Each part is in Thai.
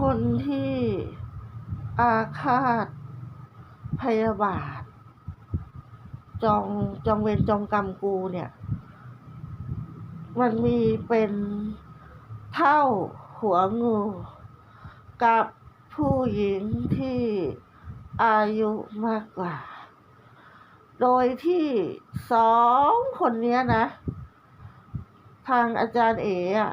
คนที่อาฆาตพยาบาท จองจองเวรจองกรรมกูเนี่ย มันมีเป็นเท่าหัวงู กับผู้หญิงที่อายุมากกว่า โดยที่สองคนนี้นะ ทางอาจารย์เอ๋อะ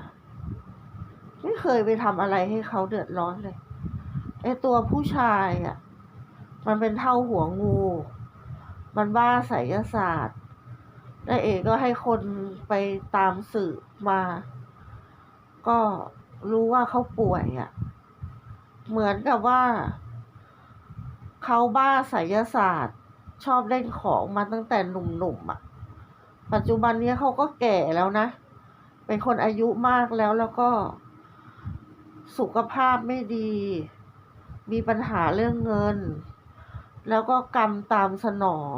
ไม่เคยไปทำอะไรให้เขาเดือดร้อนเลยไอตัวผู้ชายอะ มันเป็นเท่าหัวงู มันบ้าไสยศาสตร์และเอ๋ก็ให้คนไปตามสืบมา ก็รู้ว่าเขาป่วยอะ เหมือนกับว่า เขาบ้าไสยศาสตร์ ชอบเล่นของมาตั้งแต่หนุ่มๆอะ ปัจจุบันนี้เขาก็แก่แล้วนะ เป็นคนอายุมากแล้วแล้วก็ สุขภาพไม่ดี มีปัญหาเรื่องเงิน แล้วก็กรรมตามสนอง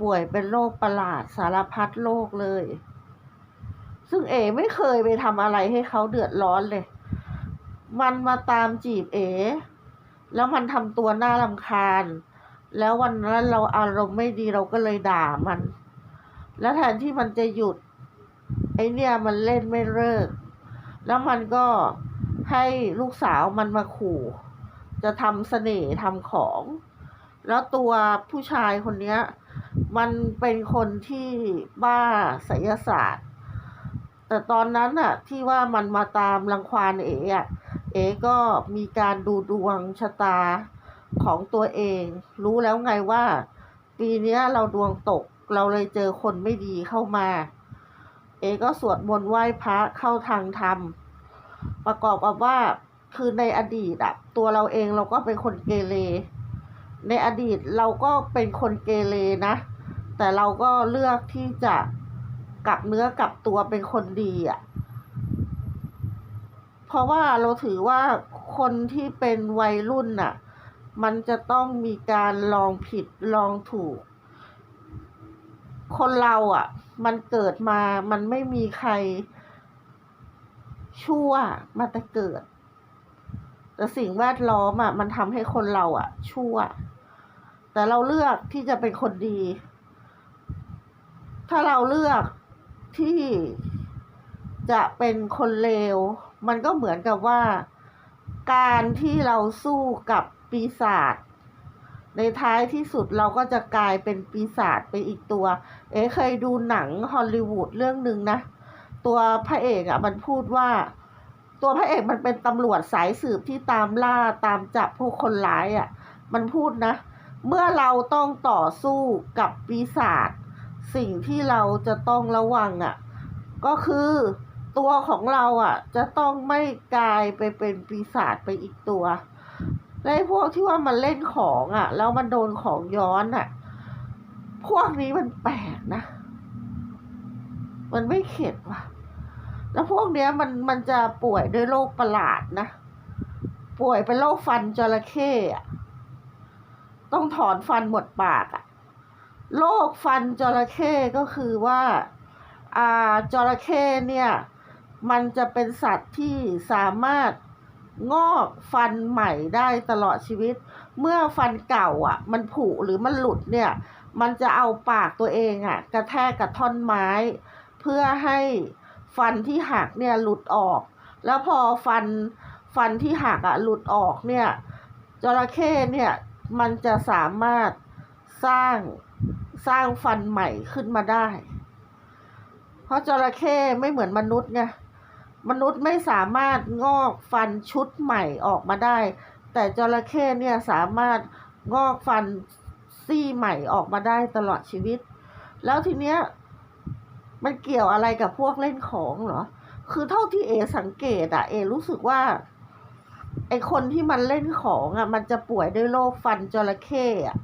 ป่วยเป็นโรคประหลาดสารพัดโรคเลย ซึ่งเอไม่เคยไปทำอะไรให้เขาเดือดร้อนเลย มันมาตามจีบเอ แล้วมันทำตัวน่ารำคาญ แล้ววันนั้นเราอารมณ์ไม่ดีเราก็เลยด่ามัน แล้วแทนที่มันจะหยุด ไอเนี่ยมันเล่นไม่เลิก แล้วมันก็ ให้ลูกสาวมันมาขู่ จะทำเสน่ห์ทำของ แล้วตัวผู้ชายคนนี้มันเป็นคนที่บ้าไสยศาสตร์ แต่ตอนนั้นน่ะที่ว่ามันมาตามรังควานเอ๋อะเอ๋ก็มีการดูดวงชะตาของตัวเอง รู้แล้วไงว่า ปีนี้เราดวงตกเราเลยเจอคนไม่ดีเข้ามา เอก็สวดมนต์ไหว้พระเข้าทางธรรม ประกอบกับว่าคือในอดีตอะตัวเราเองเราก็เป็นคนเกเรในอดีตเราก็เป็นคนเกเรนะ แต่เราก็เลือกที่จะกลับเนื้อกลับตัวเป็นคนดีอะเพราะว่าเราถือว่าคนที่เป็นวัยรุ่นน่ะ มันจะต้องมีการลองผิดลองถูก คนเราอะ มันเกิดมามันไม่มีใคร ชั่วมาแต่เกิด แต่สิ่งแวดล้อมอะมันทำให้คนเราอะ ชั่ว แต่เราเลือกที่จะเป็นคนดี ถ้าเราเลือกที่จะเป็นคนเลว มันก็เหมือนกับว่าการที่เราสู้กับปีศาจในท้ายที่สุดเราก็จะกลายเป็นปีศาจไปอีกตัว เอ๋เคยดูหนังฮอลลีวูดเรื่องหนึ่งนะ ตัวพระเอกอะมันพูดว่า ตัวพระเอกมันเป็นตำรวจสายสืบที่ตามล่าตามจับพวกคนร้ายอะ มันพูดนะ เมื่อเราต้องต่อสู้กับปีศาจสิ่งที่เราจะต้องระวังอะ ก็คือตัวของเราอะ จะต้องไม่กลายไปเป็นปีศาจไปอีกตัวและไอ้พวกที่ว่ามันเล่นของอะ แล้วมันโดนของย้อนอะ พวกนี้มันแปลกนะ มันไม่เข็ดว่ะ แล้วพวกเนี้ยมันมันจะป่วยด้วยโรคประหลาดนะ ป่วยเป็นโรคฟันจระเข้อะต้องถอนฟันหมดปากอะโรคฟันจระเข้ก็คือว่าอ่าจระเข้เนี่ย มันจะเป็นสัตว์ที่สามารถงอกฟันใหม่ได้ตลอดชีวิต เมื่อฟันเก่าอะ มันผุหรือมันหลุดเนี่ย มันจะเอาปากตัวเองอะ กระแทกกับท่อนไม้ เพื่อให้ฟันที่หักเนี่ยหลุดออก แล้วพอฟันฟันที่หักอะหลุดออกเนี่ยจระเข้เนี่ยมันจะสามารถสร้างสร้างฟันใหม่ขึ้นมาได้ เพราะจระเข้ไม่เหมือนมนุษย์ไงมนุษย์ไม่สามารถงอกฟันชุดใหม่ออกมาได้ แต่จระเข้เนี่ยสามารถงอกฟันซี่ใหม่ออกมาได้ตลอดชีวิต แล้วทีเนี้ย มันเกี่ยวอะไรกับพวกเล่นของเหรอ คือเท่าที่เอสังเกตอะเอรู้สึกว่าไอคนที่มันเล่นของอะมันจะป่วยด้วยโรคฟันจระเข้อะ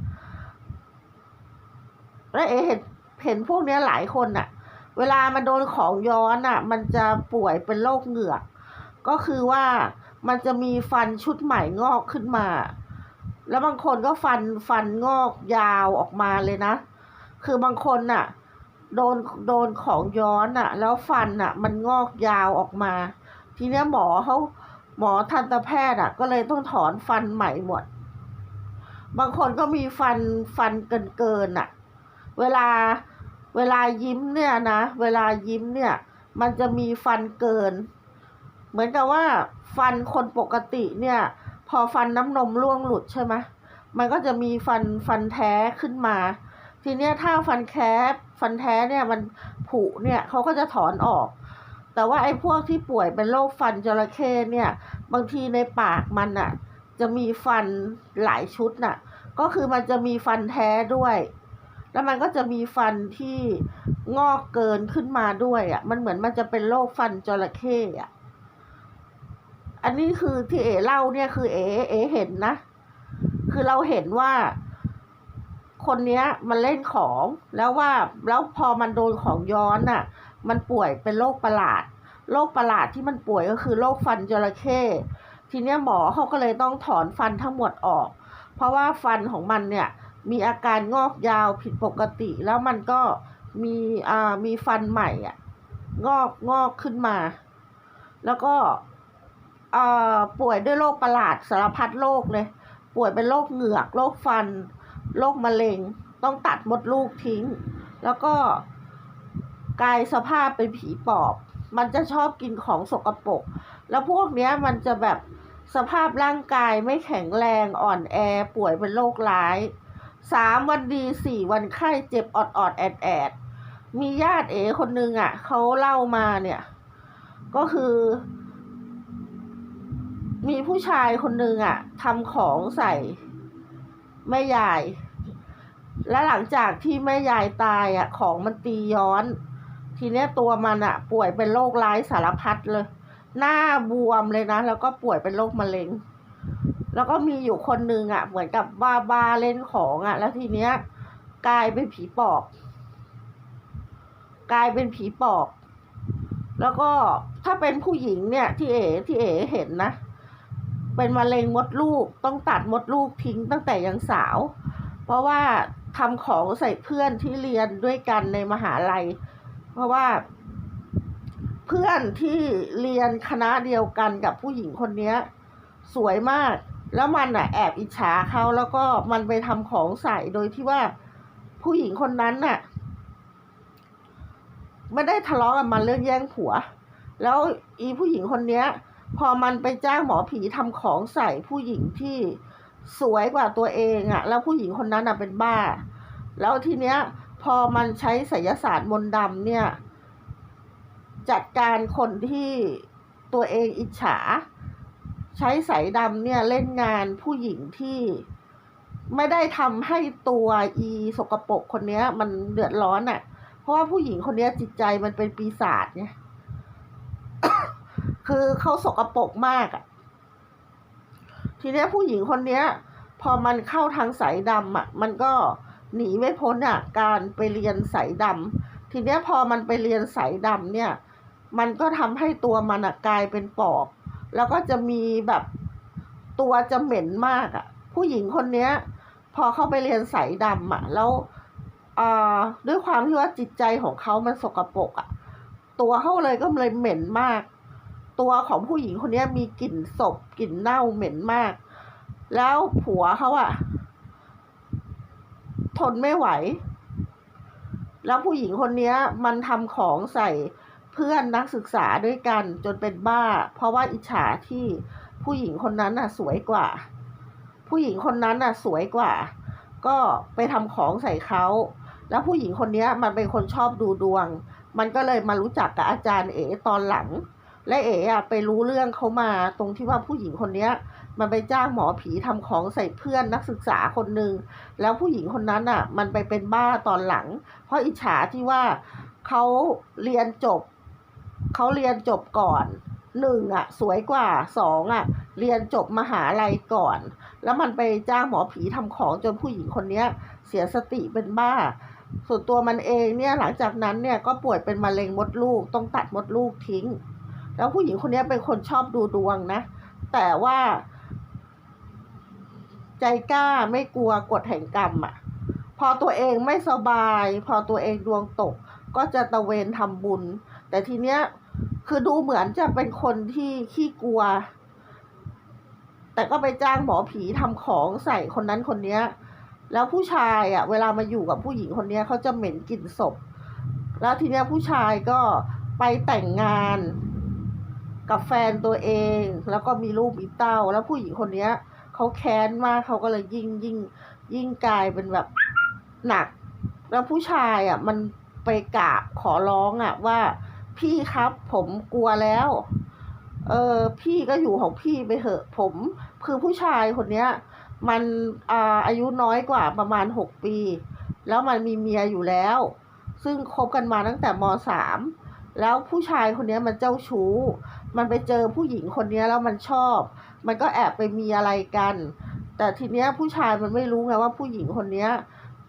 และเอเห็นเห็นพวกเนี้ยหลายคนอะเวลามันโดนของย้อนอะมันจะป่วยเป็นโรคเหงือก ก็คือว่ามันจะมีฟันชุดใหม่งอกขึ้นมา แล้วบางคนก็ฟันฟันงอกยาวออกมาเลยนะ คือบางคนน่ะ โดนโดนของย้อนอะแล้วฟันอะมันงอกยาวออกมา ทีเนี้ยหมอเขาหมอทันตแพทย์อะก็เลยต้องถอนฟันใหม่หมด บางคนก็มีฟันฟันเกินเกินอะเวลาเวลายิ้มเนี่ยนะเวลายิ้มเนี่ย มันจะมีฟันเกิน เหมือนกับว่าฟันคนปกติเนี่ย พอฟันน้ำนมร่วงหลุดใช่ไหมมันก็จะมีฟันฟันแท้ขึ้นมา ทีเนี้ยถ้าฟันแคบ ฟันแท้เนี่ยมันผุเนี่ยเขาก็จะถอนออก แต่ว่าไอ้พวกที่ป่วยเป็นโรคฟันจระเข้เนี่ย บางทีในปากมันอะ จะมีฟันหลายชุดน่ะ ก็คือมันจะมีฟันแท้ด้วย แล้วมันก็จะมีฟันที่งอกเกินขึ้นมาด้วยอะ มันเหมือนมันจะเป็นโรคฟันจระเข้อะอันนี้คือที่เอเล่าเนี่ยคือเอเอเห็นนะ คือเราเห็นว่า คนเนี้ยมันเล่นของแล้วว่าแล้วพอมันโดนของย้อนน่ะ มันป่วยเป็นโรคประหลาดโรคประหลาดที่มันป่วยก็คือโรคฟันจระเข้ทีเนี้ยหมอเขาก็เลยต้องถอนฟันทั้งหมดออก เพราะว่าฟันของมันเนี่ยมีอาการงอกยาวผิดปกติ แล้วมันก็มีอ่ามีฟันใหม่อะงอกงอกขึ้นมา แล้วก็อ่าป่วยด้วยโรคประหลาดสารพัดโรคเลย ป่วยเป็นโรคเหงือกโรคฟัน โรคมะเร็ง ต้องตัดมดลูกทิ้ง แล้วก็กลายสภาพเป็นผีปอบ มันจะชอบกินของสกปรก แล้วพวกเนี้ยมันจะแบบสภาพร่างกายไม่แข็งแรงอ่อนแอป่วยเป็นโรคร้ายสามวันดีสี่วันไข้เจ็บอดอดแอดแอดมีญาติเอ๋คนนึงอะเขาเล่ามาเนี่ย ก็คือ มีผู้ชายคนนึงอะทำของใส่ แม่ยาย และหลังจากที่แม่ยายตายอะ ของมันตีย้อน ทีเนี้ยตัวมันอะ ป่วยเป็นโรคร้ายสารพัดเลย หน้าบวมเลยนะ แล้วก็ป่วยเป็นโรคมะเร็ง แล้วก็มีอยู่คนนึงอะ เหมือนกับบ้าบ้าเล่นของอะ แล้วทีเนี้ย กลายเป็นผีปอบ กลายเป็นผีปอบ แล้วก็ถ้าเป็นผู้หญิงเนี่ย ที่เอ๋ที่เอ๋เห็นนะ เป็นมะเร็งมดลูกต้องตัดมดลูกทิ้งตั้งแต่ยังสาว เพราะว่าทำของใส่เพื่อนที่เรียนด้วยกันในมหาลัย เพราะว่า เพื่อนที่เรียนคณะเดียวกันกับผู้หญิงคนเนี้ยสวยมาก แล้วมันอะแอบอิจฉาเขาแล้วก็มันไปทำของใส่โดยที่ว่าผู้หญิงคนนั้นน่ะไม่ได้ทะเลาะกันมันเรื่องแย่งผัว แล้วอีผู้หญิงคนเนี้ย พอมันไปจ้างหมอผีทำของใส่ผู้หญิงที่สวยกว่าตัวเองอะ่ะ แล้วผู้หญิงคนนั้นอะเป็นบ้า แล้วทีเนี้ย พอมันใช้ไสยศาสตร์มนต์ดำเนี่ย จัดการคนที่ตัวเองอิจฉา ใช้สายดำเนี่ยเล่นงานผู้หญิงที่ไม่ได้ทำให้ตัวอีสกปรกคนเนี้ยมันเดือดร้อนอะ่ะ เพราะว่าผู้หญิงคนเนี้ยจิตใจมันเป็นปีศาจไง คือเขาสกปรกมากอะ่ะทีนี้ผู้หญิงคนเนี้ย พอมันเข้าทางสายดำอะมันก็หนีไม่พ้นอะการไปเรียนสายดำทีนี้พอมันไปเรียนสายดำเนี่ย มันก็ทำให้ตัวมันอะกลายเป็นปอบ แล้วก็จะมีแบบตัวจะเหม็นมากอะผู้หญิงคนเนี้ย พอเข้าไปเรียนสายดำอะแล้วด้วยความที่ว่าจิตใจของเขามันสกปรกอะตัวเขาเลยก็เลยเหม็นมาก ตัวของผู้หญิงคนนี้มีกลิ่นศพกลิ่นเน่าเหม็นมาก แล้วผัวเขาอะทนไม่ไหว แล้วผู้หญิงคนนี้มันทำของใส่เพื่อนนักศึกษาด้วยกันจนเป็นบ้า เพราะว่าอิจฉาที่ผู้หญิงคนนั้นน่ะสวยกว่า ผู้หญิงคนนั้นน่ะสวยกว่า ก็ไปทำของใส่เขา แล้วผู้หญิงคนนี้มันเป็นคนชอบดูดวง มันก็เลยมารู้จักกับอาจารย์เอ๋ตอนหลัง และเอ๋อะไปรู้เรื่องเขามาตรงที่ว่าผู้หญิงคนเนี้ย มันไปจ้างหมอผีทำของใส่เพื่อนนักศึกษาคนหนึ่งแล้วผู้หญิงคนนั้นอะ มันไปเป็นบ้าตอนหลัง เพราะอิจฉาที่ว่าเขาเรียนจบเขาเรียนจบก่อนหนึ่งอะ สวยกว่าสองอะ เรียนจบมหาลัยก่อน แล้วมันไปจ้างหมอผีทำของจนผู้หญิงคนเนี้ย เสียสติเป็นบ้าส่วนตัวมันเองเนี่ยหลังจากนั้นเนี่ยก็ป่วยเป็นมะเร็งมดลูกต้องตัดมดลูกทิ้ง แล้วผู้หญิงคนนี้เป็นคนชอบดูดวงนะ แต่ว่า ใจกล้าไม่กลัวกฎแห่งกรรมอะ พอตัวเองไม่สบาย พอตัวเองดวงตก ก็จะตะเวนทำบุญ แต่ทีเนี้ยคือดูเหมือนจะเป็นคนที่ขี้กลัว แต่ก็ไปจ้างหมอผีทำของใส่คนนั้นคนเนี้ยแล้วผู้ชายอะ เวลามาอยู่กับผู้หญิงคนเนี้ยเขาจะเหม็นกลิ่นศพ แล้วทีเนี้ยผู้ชายก็ไปแต่งงาน กับแฟนตัวเอง แล้วก็มีลูกมีเต้า แล้วผู้หญิงคนเนี้ยเขาแค้นมากเขาก็เลยยิ่งยิ่งยิ่งกลายเป็นแบบหนัก แล้วผู้ชายอะ มันไปกราบขอร้องอะ ว่าพี่ครับผมกลัวแล้ว เออพี่ก็อยู่ของพี่ไปเถอะ ผมคือผู้ชายคนเนี้ย มันอ่าอายุน้อยกว่าประมาณหกปี แล้วมันมีเมียอยู่แล้ว ซึ่งคบกันมาตั้งแต่มสาม แล้วผู้ชายคนนี้มันเจ้าชู้ มันไปเจอผู้หญิงคนนี้แล้วมันชอบ มันก็แอบไปมีอะไรกัน แต่ทีเนี้ยผู้ชายมันไม่รู้ไงว่าผู้หญิงคนนี้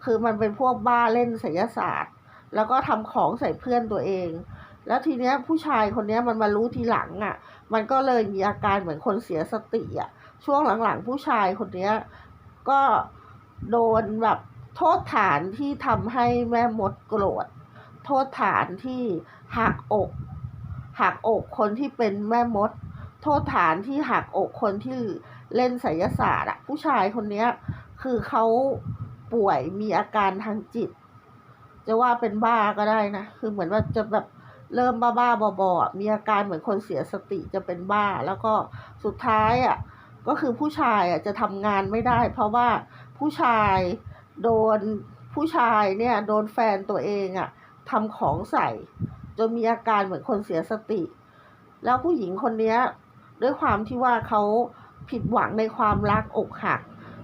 คือมันเป็นพวกบ้าเล่นไสยศาสตร์ แล้วก็ทำของใส่เพื่อนตัวเอง แล้วทีเนี้ยผู้ชายคนนี้มันมารู้ทีหลังอะ มันก็เลยมีอาการเหมือนคนเสียสติอะ ช่วงหลังๆผู้ชายคนนี้ก็โดนแบบโทษฐานที่ทำให้แม่มดโกรธ โทษฐานที่หักอกหักอกคนที่เป็นแม่มด โทษฐานที่หักอกคนที่เล่นไสยศาสตร์อะผู้ชายคนเนี้ย คือเขาป่วยมีอาการทางจิต จะว่าเป็นบ้าก็ได้นะ คือเหมือนว่าจะแบบเริ่มบ้าบ้าบอๆอมีอาการเหมือนคนเสียสติจะเป็นบ้า แล้วก็สุดท้ายอะ ก็คือผู้ชายอะจะทำงานไม่ได้ เพราะว่าผู้ชายโดนผู้ชายเนี่ย โดนแฟนตัวเองอะ ทำของใส่ จนมีอาการเหมือนคนเสียสติ แล้วผู้หญิงคนนี้ด้วยความที่ว่าเขาผิดหวังในความรักอกหัก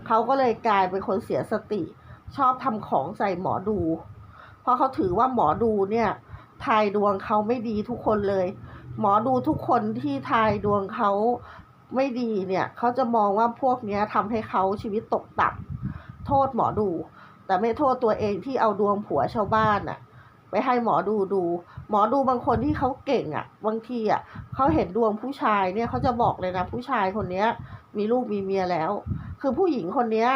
เขาก็เลยกลายเป็นคนเสียสติ ชอบทำของใส่หมอดู เพราะเขาถือว่าหมอดูเนี่ยทายดวงเขาไม่ดีทุกคนเลย หมอดูทุกคนที่ทายดวงเขาไม่ดีเนี่ยเขาจะมองว่าพวกนี้ทำให้เขาชีวิตตกต่ำโทษหมอดู แต่ไม่โทษตัวเองที่เอาดวงผัวชาวบ้านอะ ให้หมอดูดู หมอดูบางคนที่เขาเก่งอะบางทีอะเขาเห็นดวงผู้ชายเนี่ยเขาจะบอกเลยนะ ผู้ชายคนเนี้ย มีลูกมีเมียแล้ว คือผู้หญิงคนเนี้ย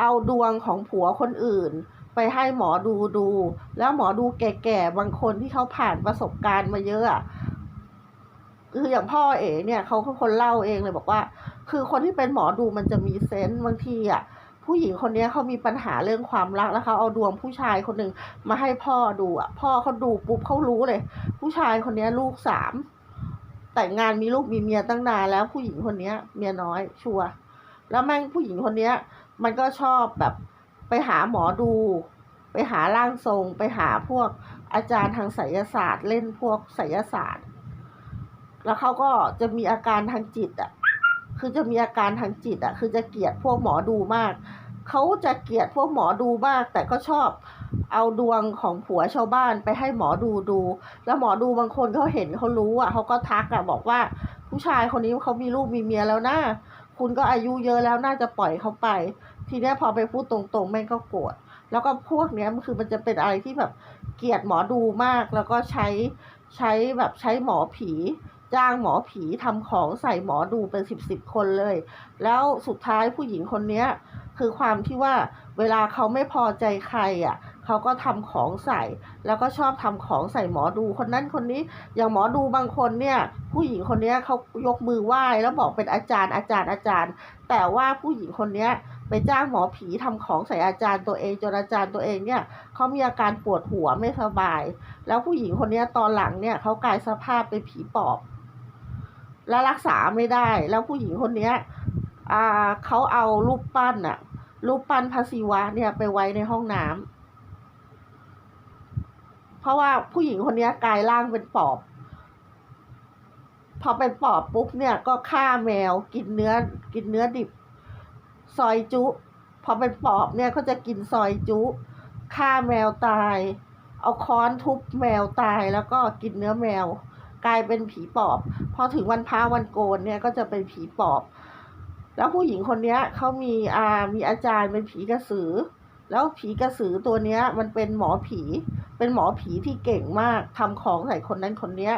เอาดวงของผัวคนอื่น ไปให้หมอดูดู แล้วหมอดูแก่ๆบางคนที่เขาผ่านประสบการณ์มาเยอะอะคืออย่างพ่อเอ๋เนี่ยเขาคนเล่าเองเลยบอกว่า คือคนที่เป็นหมอดูมันจะมีเซนส์บางทีอะ ผู้หญิงคนนี้เขามีปัญหาเรื่องความรักแล้วเขาเอาดวงผู้ชายคนหนึ่งมาให้พ่อดูอะ พ่อเขาดูปุ๊บเขารู้เลย ผู้ชายคนนี้ลูกสามแต่งงานมีลูกมีเมียตั้งนานแล้วผู้หญิงคนนี้เมียน้อยชัวร์แล้วแม่งผู้หญิงคนนี้มันก็ชอบแบบไปหาหมอดู ไปหาร่างทรง ไปหาพวกอาจารย์ทางไสยศาสตร์ เล่นพวกไสยศาสตร์ แล้วเขาก็จะมีอาการทางจิตอะ คือจะมีอาการทางจิตอะคือจะเกลียดพวกหมอดูมากเขาจะเกลียดพวกหมอดูมาก แต่ก็ชอบเอาดวงของผัวชาวบ้านไปให้หมอดูดู แล้วหมอดูบางคนเขาเห็นเขารู้อะเขาก็ทักอะบอกว่า ผู้ชายคนนี้เขามีลูกมีเมียแล้วนะคุณก็อายุเยอะแล้วน่าจะปล่อยเขาไป ทีเนี้ยพอไปพูดตรงๆแม่งก็โกรธแล้วก็พวกเนี้ยมันคือมันจะเป็นอะไรที่แบบเกลียดหมอดูมาก แล้วก็ใช้ใช้แบบใช้หมอผี จ้างหมอผีทำของใส่หมอดูเป็นสิบสิบคนเลย แล้วสุดท้ายผู้หญิงคนเนี้ยคือความที่ว่าเวลาเขาไม่พอใจใครอะเขาก็ทำของใส่ แล้วก็ชอบทำของใส่หมอดูคนนั้นคนนี้ อย่างหมอดูบางคนเนี่ย ผู้หญิงคนเนี้ยเขายกมือไหว้แล้วบอกเป็นอาจารย์อาจารย์อาจารย์ แต่ว่าผู้หญิงคนเนี้ยไปจ้างหมอผีทำของใส่อาจารย์ตัวเองจนอาจารย์ตัวเองเนี่ยเขามีอาการปวดหัวไม่สบาย แล้วผู้หญิงคนนี้ตอนหลังเนี่ยเขากลายสภาพเป็นผีปอบ และรักษาไม่ได้ แล้วผู้หญิงคนเนี้ยอ่าเขาเอารูปปั้นอะรูปปั้นพระศิวะเนี่ยไปไว้ในห้องน้ำเพราะว่าผู้หญิงคนนี้กลายร่างเป็นปอบ พอเป็นปอบปุ๊บเนี่ยก็ฆ่าแมวกินเนื้อกินเนื้อดิบ ซอยจุ พอเป็นปอบเนี่ยเขาจะกินซอยจุฆ่าแมวตาย เอาค้อนทุบแมวตายแล้วก็กินเนื้อแมว กลายเป็นผีปอบ พอถึงวันพระวันโกนเนี่ยก็จะเป็นผีปอบ แล้วผู้หญิงคนเนี้ยเขามีอามีอาจารย์เป็นผีกระสือ แล้วผีกระสือตัวเนี้ยมันเป็นหมอผี เป็นหมอผีที่เก่งมากทำของใส่คนนั้นคนเนี้ย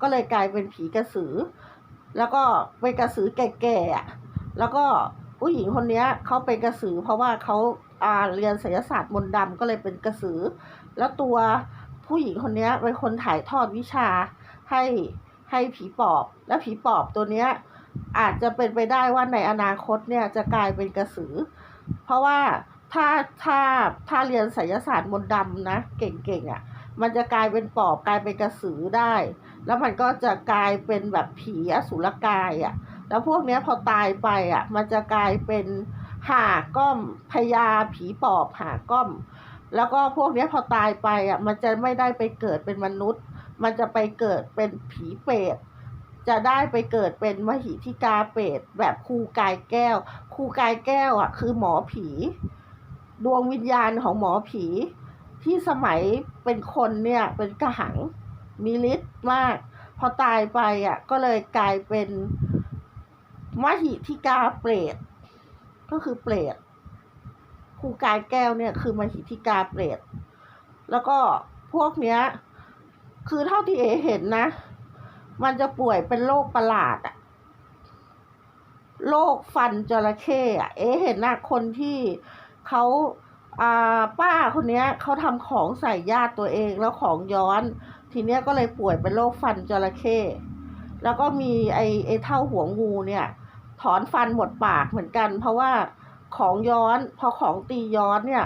ก็เลยกลายเป็นผีกระสือ แล้วก็เป็นกระสือแก่ๆแล้วก็ผู้หญิงคนเนี้ยเขาเป็นกระสือ เพราะว่าเขาอ่าเรียนศิลศาสตร์มนต์ดำก็เลยเป็นกระสือ แล้วตัวผู้หญิงคนนี้เป็นคนถ่ายทอดวิชา ให้ให้ผีปอบ แล้วผีปอบตัวเนี้ยอาจจะเป็นไปได้ว่าในอนาคตเนี่ยจะกลายเป็นกระสือ เพราะว่าถ้าถ้าถ้าเรียนไสยศาสตร์มนต์ดำนะเก่งๆอะ่ะมันจะกลายเป็นปอบกลายเป็นกระสือได้ แล้วมันก็จะกลายเป็นแบบผีอสุรกายอะ่ะ แล้วพวกเนี้ยพอตายไปอะ มันจะกลายเป็นหาก้อมพญาผีปอบหาก้อม แล้วก็พวกเนี้ยพอตายไปอะ มันจะไม่ได้ไปเกิดเป็นมนุษย์ มันจะไปเกิดเป็นผีเปรตจะได้ไปเกิดเป็นมหิทิกาเปรตแบบครูกายแก้วครูกายแก้วอะ คือหมอผี ดวงวิญญาณของหมอผี ที่สมัยเป็นคนเนี่ย เป็นกระหังมีฤทธิ์มาก พอตายไปอะ ก็เลยกลายเป็นมหิทิกาเปรตก็คือเปรตครูกายแก้วเนี่ยคือมหิทิกาเปรตแล้วก็พวกเนี้ย คือเท่าที่เอเห็นนะ มันจะป่วยเป็นโรคประหลาดอะโรคฟันจระเข้อะเอเห็นนะคนที่เขาอ่าป้าคนเนี้ยเขาทำของใส่ญาติตัวเองแล้วของย้อน ทีเนี้ยก็เลยป่วยเป็นโรคฟันจระเข้แล้วก็มีไอไอเท่าหัวงูเนี่ย ถอนฟันหมดปากเหมือนกัน เพราะว่าของย้อน พอของตีย้อนเนี่ย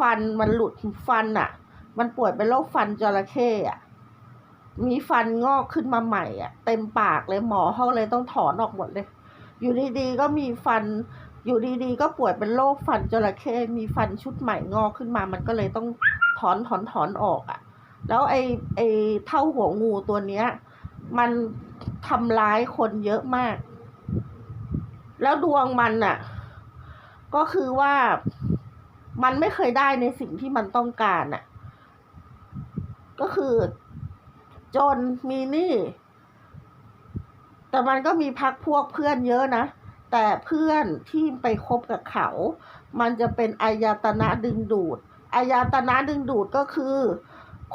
ฟันมันหลุดฟันอะ มันป่วยเป็นโรคฟันจระเข้อะมีฟันงอกขึ้นมาใหม่อะเต็มปากเลยหมอเขาเลยต้องถอนออกหมดเลย อยู่ดีๆก็มีฟัน อยู่ดีๆก็ป่วยเป็นโรคฟันจระเข้มีฟันชุดใหม่งอกขึ้นมา มันก็เลยต้องถอนถอนถอนออกอะแล้วไอ้ไอ้เท่าหัวงูตัวเนี้ย มันทำร้ายคนเยอะมาก แล้วดวงมันน่ะก็คือว่ามันไม่เคยได้ในสิ่งที่มันต้องการน่ะ ก็คือ จนมีหนี้แต่มันก็มีพักพวกเพื่อนเยอะนะ แต่เพื่อนที่ไปคบกับเขา มันจะเป็นอายตนะดึงดูดอายตนะดึงดูดก็คือ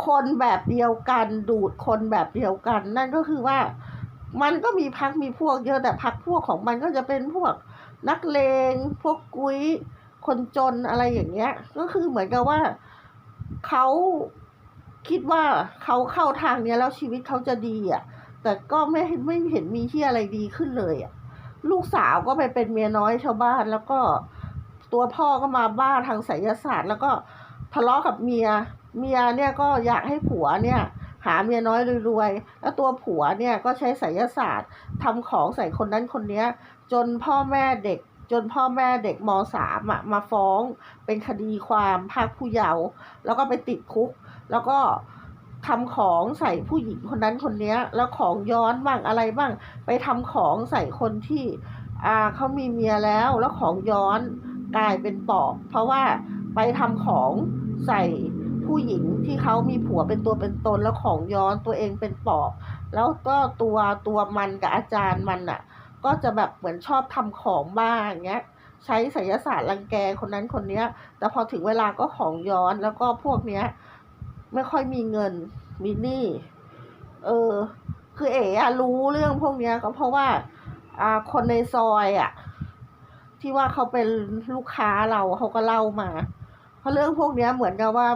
คนแบบเดียวกันดูดคนแบบเดียวกัน นั่นก็คือว่ามันก็มีพักมีพวกเยอะแต่พักพวกของมันก็จะเป็นพวกนักเลงพวกกุ้ยคนจนอะไรอย่างเงี้ย ก็คือเหมือนกับว่าเขา คิดว่าเขาเข้าทางเนี้ยแล้วชีวิตเขาจะดีอะ แต่ก็ไม่ไม่เห็นมีที่อะไรดีขึ้นเลยอะ ลูกสาวก็ไปเป็นเมียน้อยชาวบ้านแล้วก็ตัวพ่อก็มาบ้าทางไสยศาสตร์ แล้วก็ทะเลาะกับเมีย เมียเนี่ยก็อยากให้ผัวเนี่ย หาเมียน้อยรวยๆ แล้วตัวผัวเนี่ยก็ใช้ไสยศาสตร์ทำของใส่คนนั้นคนเนี้ย จนพ่อแม่เด็ก จนพ่อแม่เด็กมสามอะมาฟ้องเป็นคดีความภาคผู้เยาว์แล้วก็ไปติดคุก แล้วก็ทำของใส่ผู้หญิงคนนั้นคนเนี้ยแล้วของย้อนบ้างอะไรบ้าง ไปทำของใส่คนที่อ่าเขามีเมียแล้วแล้วของย้อนกลายเป็นปอบ เพราะว่าไปทำของใส่ผู้หญิงที่เขามีผัวเป็นตัวเป็นตนแล้วของย้อนตัวเองเป็นปอบ แล้วก็ตัวตัวมันกับอาจารย์มันอะ ก็จะแบบเหมือนชอบทำของบ้างอย่างเงี้ยใช้ไสยศาสตร์รังแกคนนั้นคนเนี้ย แต่พอถึงเวลาก็ของย้อนแล้วก็พวกเนี้ย ไม่ค่อยมีเงินมีหนี้เออ คือเอ๋อะรู้เรื่องพวกเนี้ยก็เพราะว่า อ่าคนในซอยอะที่ว่าเขาเป็นลูกค้าเราเขาก็เล่ามา เพราะเรื่องพวกเนี้ยเหมือนกับว่า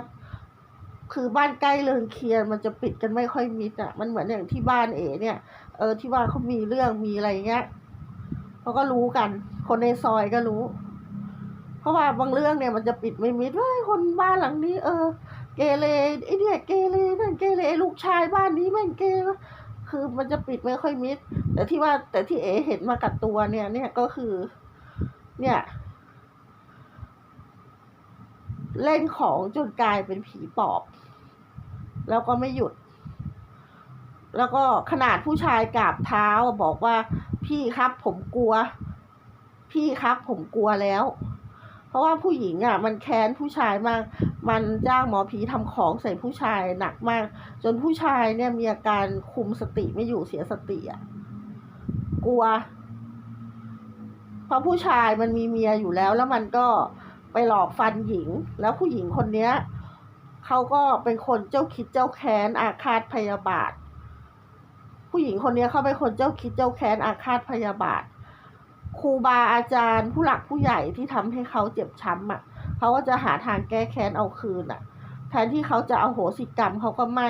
คือบ้านใกล้เรือนเคียงมันจะปิดกันไม่ค่อยมิดอะมันเหมือนอย่างที่บ้านเอ๋เนี่ย เออที่ว่าเขามีเรื่องมีอะไรเงี้ยเขาก็รู้กัน คนในซอยก็รู้ เพราะว่าบางเรื่องเนี่ยมันจะปิดไม่มิดเฮ้ยคนบ้านหลังนี้ เออ เกเรไอเนี่ยเกเรนั่นเกเรลูกชายบ้านนี้แม่งเกเรคือมันจะปิดไม่ค่อยมิด แต่ที่ว่าแต่ที่เอเห็นมากับตัวเนี่ย เนี่ยก็คือ เนี่ย เล่นของจนกลายเป็นผีปอบ แล้วก็ไม่หยุด แล้วก็ขนาดผู้ชายกราบเท้าบอกว่าพี่ครับผมกลัว พี่ครับผมกลัวแล้ว ราะว่าผู้หญิงอะมันแค้นผู้ชายมาก มันจ้างหมอผีทำของใส่ผู้ชายหนักมาก จนผู้ชายเนี่ยมีอาการคุมสติไม่อยู่เสียสติอะกลัว เพราะผู้ชายมันมีเมียอยู่แล้ว แล้วมันก็ไปหลอกฟันหญิง แล้วผู้หญิงคนเนี้ยเขาก็เป็นคนเจ้าคิดเจ้าแค้นอาฆาตพยาบาท ผู้หญิงคนเนี้ยเขาเป็นคนเจ้าคิดเจ้าแค้นอาฆาตพยาบาท ครูบาอาจารย์ผู้หลักผู้ใหญ่ที่ทำให้เขาเจ็บช้ำอะเขาก็จะหาทางแก้แค้นเอาคืนอะถนที่เขาจะเอาโหสิกรรมเขาก็ไม่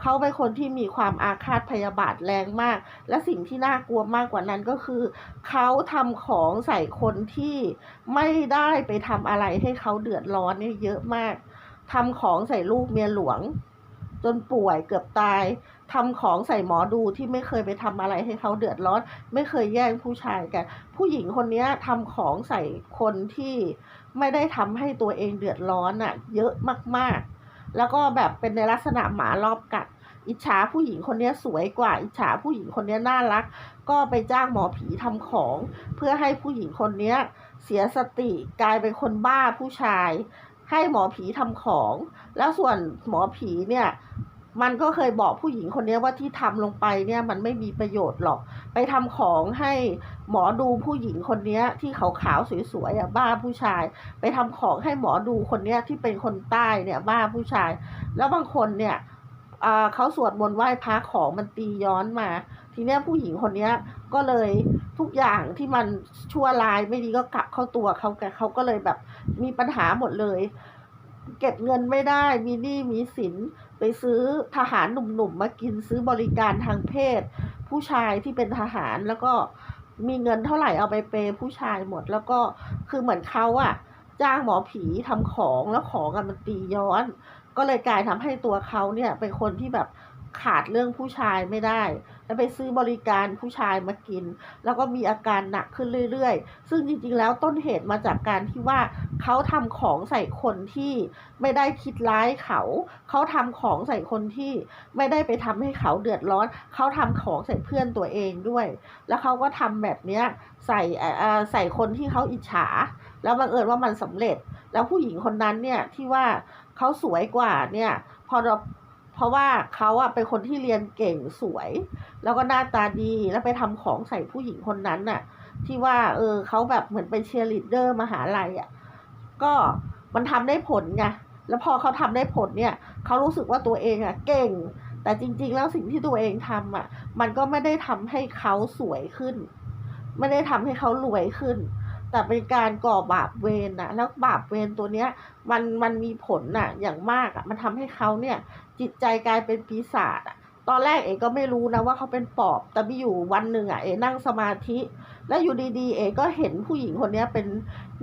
เขาเป็นคนที่มีความอาฆาตพยาบาทแรงมาก และสิ่งที่น่ากลัวมากกว่านั้นก็คือ เขาทำของใส่คนที่ไม่ได้ไปทำอะไรให้เขาเดือดร้อนเนี่ยเยอะมากทำของใส่ลูกเมียหลวง จนป่วยเกือบตาย ทำของใส่หมอดูที่ไม่เคยไปทำอะไรให้เขาเดือดร้อน ไม่เคยแย่งผู้ชายกัน ผู้หญิงคนเนี้ยทำของใส่คนที่ไม่ได้ทำให้ตัวเองเดือดร้อนอะ่ะ เยอะมากๆ แล้วก็แบบเป็นในลักษณะหมารอบกัด อิจฉาผู้หญิงคนนี้สวยกว่า อิจฉาผู้หญิงคนนี้น่ารัก ก็ไปจ้างหมอผีทำของ เพื่อให้ผู้หญิงคนเนี้ยเสียสติกลายเป็นคนบ้าผู้ชายให้หมอผีทำของ แล้วส่วนหมอผีเนี่ย มันก็เคยบอกผู้หญิงคนนี้ว่าที่ทำลงไปเนี่ยมันไม่มีประโยชน์หรอก ไปทำของให้หมอดูผู้หญิงคนเนี้ยที่ขาวๆสวยๆอะบ้าผู้ชาย ไปทำของให้หมอดูคนเนี้ยที่เป็นคนใต้เนี่ยบ้าผู้ชาย แล้วบางคนเนี่ยเขาสวดมนต์ไหว้พระของมันตีย้อนมา ทีเนี้ยผู้หญิงคนเนี้ยก็เลยทุกอย่างที่มันชั่วร้ายไม่ดีก็กลับเข้าตัวเขาแกเขาก็เลยแบบมีปัญหาหมดเลย เก็บเงินไม่ได้มีหนี้มีสิน ไปซื้อทหารหนุ่มๆมากินซื้อบริการทางเพศ ผู้ชายที่เป็นทหารแล้วก็มีเงินเท่าไหร่เอาไปเปย์ผู้ชายหมด แล้วก็คือเหมือนเขาอะจ้างหมอผีทำของแล้วของกันมันตีย้อน ก็เลยกลายทำให้ตัวเขาเนี่ยเป็นคนที่แบบ ขาดเรื่องผู้ชายไม่ได้ แล้วไปซื้อบริการผู้ชายมากิน แล้วก็มีอาการหนักขึ้นเรื่อยๆ ซึ่งจริงๆ แล้วต้นเหตุมาจากการที่ว่าเขาทำของใส่คนที่ไม่ได้คิดร้ายเขา เขาทำของใส่คนที่ไม่ได้ไปทำให้เขาเดือดร้อน เขาทำของใส่เพื่อนตัวเองด้วย แล้วเขาก็ทำแบบเนี้ยใส่ใส่คนที่เขาอิจฉา แล้วบังเอิญว่ามันสำเร็จ แล้วผู้หญิงคนนั้นเนี่ยที่ว่าเขาสวยกว่าเนี่ยพอ เพราะว่าเขาอะเป็นคนที่เรียนเก่งสวย แล้วก็หน้าตาดีแล้วไปทำของใส่ผู้หญิงคนนั้นน่ะ ที่ว่า เออเขาแบบเหมือนเป็นเชียร์ลีดเดอร์มหาลัยอะก็มันทำได้ผลไงแล้วพอเขาทำได้ผลเนี่ยเขารู้สึกว่าตัวเองอะเก่ง แต่จริง ๆ แล้วสิ่งที่ตัวเองทำอะมันก็ไม่ได้ทำให้เขาสวยขึ้น ไม่ได้ทำให้เขารวยขึ้น แต่เป็นการก่อบาปเวรนะแล้วบาปเวรตัวเนี้ย มันมันมีผลน่ะอย่างมากอะมันทำให้เขาเนี่ย จิตใจกลายเป็นปีศาจอะตอนแรกเอ๋ก็ไม่รู้นะว่าเขาเป็นปอบ แต่มีอยู่วันหนึ่งอะเอ๋นั่งสมาธิ แล้วอยู่ดีๆ เอ๋ก็เห็นผู้หญิงคนนี้เป็น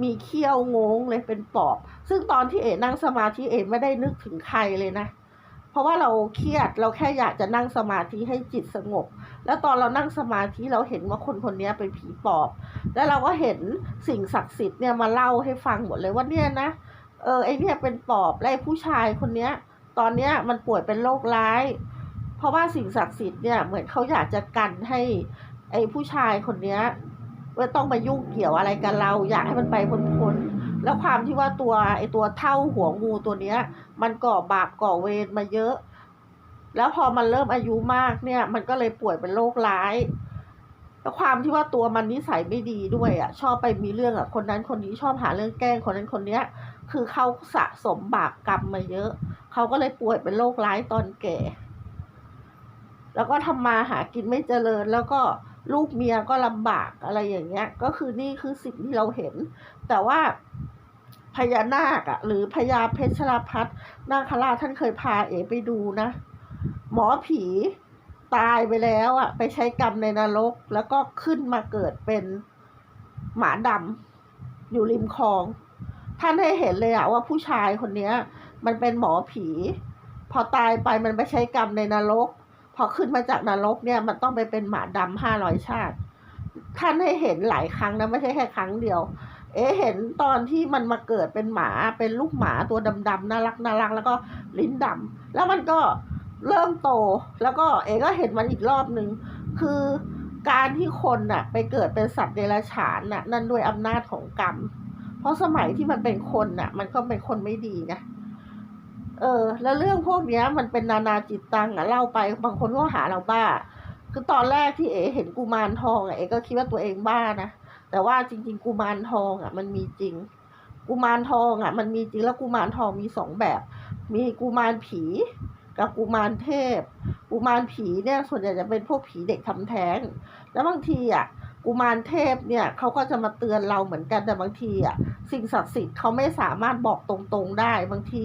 มีเขี้ยวงงเลยเป็นปอบ ซึ่งตอนที่เอ๋นั่งสมาธิเอ๋ไม่ได้นึกถึงใครเลยนะ เพราะว่าเราเครียดเราแค่อยากจะนั่งสมาธิให้จิตสงบ แล้วตอนเรานั่งสมาธิเราเห็นว่าคนคนนี้เป็นผีปอบ แล้วเราก็เห็นสิ่งศักดิ์สิทธิ์เนี่ยมาเล่าให้ฟังหมดเลยว่าเนี่ยนะ เออไอเนี่ยเป็นปอบและไอผู้ชายคนเนี้ย ตอนเนี้ยมันป่วยเป็นโรคร้าย เพราะว่าสิ่งศักดิ์สิทธิ์เนี่ยเหมือนเขาอยากจะกันให้ไอ้ผู้ชายคนเนี้ยว่าต้องมายุ่งเกี่ยวอะไรกับเรา อยากให้มันไปพ้นๆแล้วความที่ว่าตัวไอ้ตัวเท่าหัวงูตัวเนี้ย มันก่อบาปก่อเวรมาเยอะ แล้วพอมันเริ่มอายุมากเนี่ย มันก็เลยป่วยเป็นโรคร้ายแล้วความที่ว่าตัวมันนิสัยไม่ดีด้วยอะ ชอบไปมีเรื่องอะคนนั้นคนนี้ชอบหาเรื่องแกล้งคนนั้นคนเนี้ย คือเขาสะสมบาปกรรมมาเยอะ เขาก็เลยป่วยเป็นโรคร้ายตอนแก่ แล้วก็ทำมาหากินไม่เจริญ แล้วก็ลูกเมียก็ลำบากอะไรอย่างเงี้ย ก็คือนี่คือสิ่งที่เราเห็น แต่ว่าพญานาคอะหรือพญาเพชรพัฒนาคราชท่านเคยพาเอ๋ไปดูนะ หมอผีตายไปแล้วอะไปใช้กรรมในนรก แล้วก็ขึ้นมาเกิดเป็นหมาดำอยู่ริมคลอง ท่านให้เห็นเลยอะว่าผู้ชายคนเนี้ย มันเป็นหมอผี พอตายไปมันไปใช้กรรมในนรก พอขึ้นมาจากนรกเนี่ยมันต้องไปเป็นหมาดำห้าร้อยชาติ ท่านให้เห็นหลายครั้งนะไม่ใช่แค่ครั้งเดียว เอ๊เห็นตอนที่มันมาเกิดเป็นหมาเป็นลูกหมาตัวดำๆน่ารักน่ารักแล้วก็ลิ้นดำแล้วมันก็เริ่มโตแล้วก็เอ๋ก็เห็นมันอีกรอบหนึ่งคือการที่คนน่ะไปเกิดเป็นสัตว์เดรัจฉานน่ะนั่นด้วยอำนาจของกรรม เพราะสมัยที่มันเป็นคนน่ะ มันก็เป็นคนไม่ดีไงเออ แล้วเรื่องพวกเนี้ย มันเป็นนานาจิตตังอะเล่าไปบางคนก็หาเราบ้า คือตอนแรกที่เอ๋เห็นกุมารทองอะเอ๋ก็คิดว่าตัวเองบ้านะแต่ว่าจริง ๆ กุมารทองอะ มันมีจริง กุมารทองอะ มันมีจริงแล้วกุมารทองมีสองแบบ มีกุมารผีกับกุมารเทพ กุมารผีเนี่ยส่วนใหญ่จะเป็นพวกผีเด็กทำแท้ง แล้วบางทีอะ กุมารเทพเนี่ยเขาก็จะมาเตือนเราเหมือนกันแต่บางทีอะสิ่งศักดิ์สิทธิ์เขาไม่สามารถบอกตรงๆได้บางที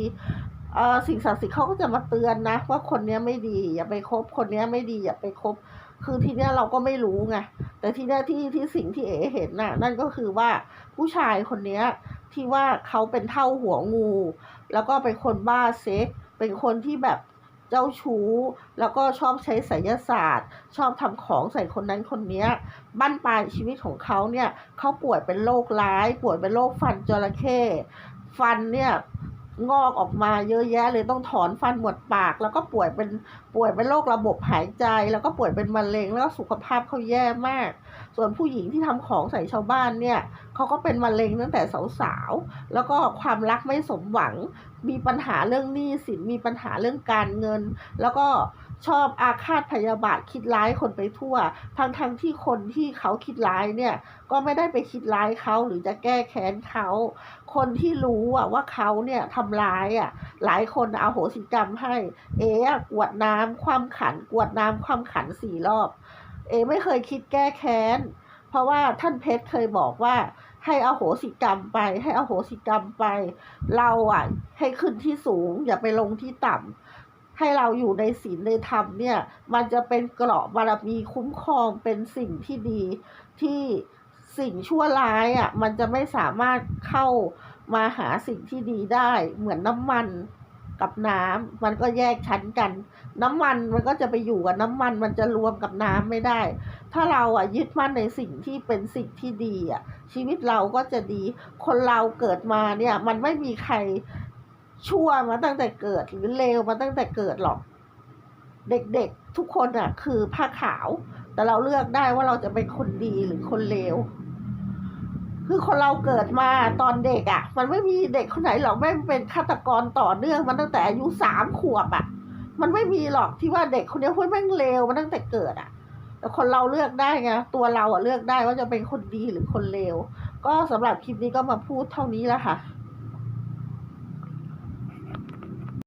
เอ่อสิ่งศักดิ์สิทธิ์เขาก็จะมาเตือนนะ ว่าคนเนี้ยไม่ดี อย่าไปคบคนเนี้ยไม่ดีอย่าไปคบ คือทีเนี้ยเราก็ไม่รู้ไงแต่ทีเนี้ยที่ที่สิ่งที่เอ๋เห็นน่ะ นั่นก็คือว่าผู้ชายคนเนี้ยที่ว่าเขาเป็นเท่าหัวงู แล้วก็เป็นคนบ้าเซ็กเป็นคนที่แบบ เจ้าชู้ แล้วก็ชอบใช้ไสยศาสตร์ ชอบทำของใส่คนนั้นคนเนี้ยบั้นปลายชีวิตของเขาเนี่ยเขาป่วยเป็นโรคร้าย ป่วยเป็นโรคฟันจระเข้ฟันเนี่ย งอกออกมาเยอะแยะเลยต้องถอนฟันหมดปาก แล้วก็ป่วยเป็นป่วยเป็นโรคระบบหายใจ แล้วก็ป่วยเป็นมะเร็งแล้วสุขภาพเขาแย่มาก ส่วนผู้หญิงที่ทำของใส่ชาวบ้านเนี่ยเขาก็เป็นมะเร็งตั้งแต่สาวๆแล้วก็ความรักไม่สมหวัง มีปัญหาเรื่องหนี้สินมีปัญหาเรื่องการเงิน แล้วก็ ชอบอาฆาตพยาบาทคิดร้ายคนไปทั่ว ทั้งทั้งที่คนที่เขาคิดร้ายเนี่ย ก็ไม่ได้ไปคิดร้ายเขาหรือจะแก้แค้นเขา คนที่รู้อะว่าเขาเนี่ยทำร้ายอะหลายคนเอาโหสิกรรมให้ เอ๋กวดน้ำความขันกวดน้ำความขันสี่รอบ เอไม่เคยคิดแก้แค้น เพราะว่าท่านเพชรเคยบอกว่าให้อโหสิกรรมไป ให้อโหสิกรรมไป เราอะให้ขึ้นที่สูง อย่าไปลงที่ต่ำ ให้เราอยู่ในศีลในธรรมเนี่ย มันจะเป็นเกราะบารมีคุ้มครองเป็นสิ่งที่ดีที่สิ่งชั่วร้ายอะมันจะไม่สามารถเข้ามาหาสิ่งที่ดีได้เหมือนน้ำมันกับน้ำมันก็แยกชั้นกัน น้ำมันมันก็จะไปอยู่กับน้ำมันมันจะรวมกับน้ำไม่ได้ ถ้าเราอะยึดมั่นในสิ่งที่เป็นสิ่งที่ดีอะชีวิตเราก็จะดี คนเราเกิดมาเนี่ยมันไม่มีใคร ชั่วมาตั้งแต่เกิดหรือเลวมาตั้งแต่เกิดหรอก เด็กๆทุกคนอะ คือผ้าขาว แต่เราเลือกได้ว่าเราจะเป็นคนดีหรือคนเลวคือคนเราเกิดมาตอนเด็กอะ่ะ มันไม่มีเด็กคนไหนหรอกไม่เป็นฆาตกรต่อเนื่องมาตั้งแต่อายุสามขวบอะ่ะ มันไม่มีหรอกที่ว่าเด็กคนนี้เพื่อนแม่งเลวมาตั้งแต่เกิดอะ่ะ แต่คนเราเลือกได้ไงตัวเราอะ่ะเลือกได้ว่าจะเป็นคนดีหรือคนเลวก็สำหรับคลิปนี้ก็มาพูดเท่านี้แล้วค่ะ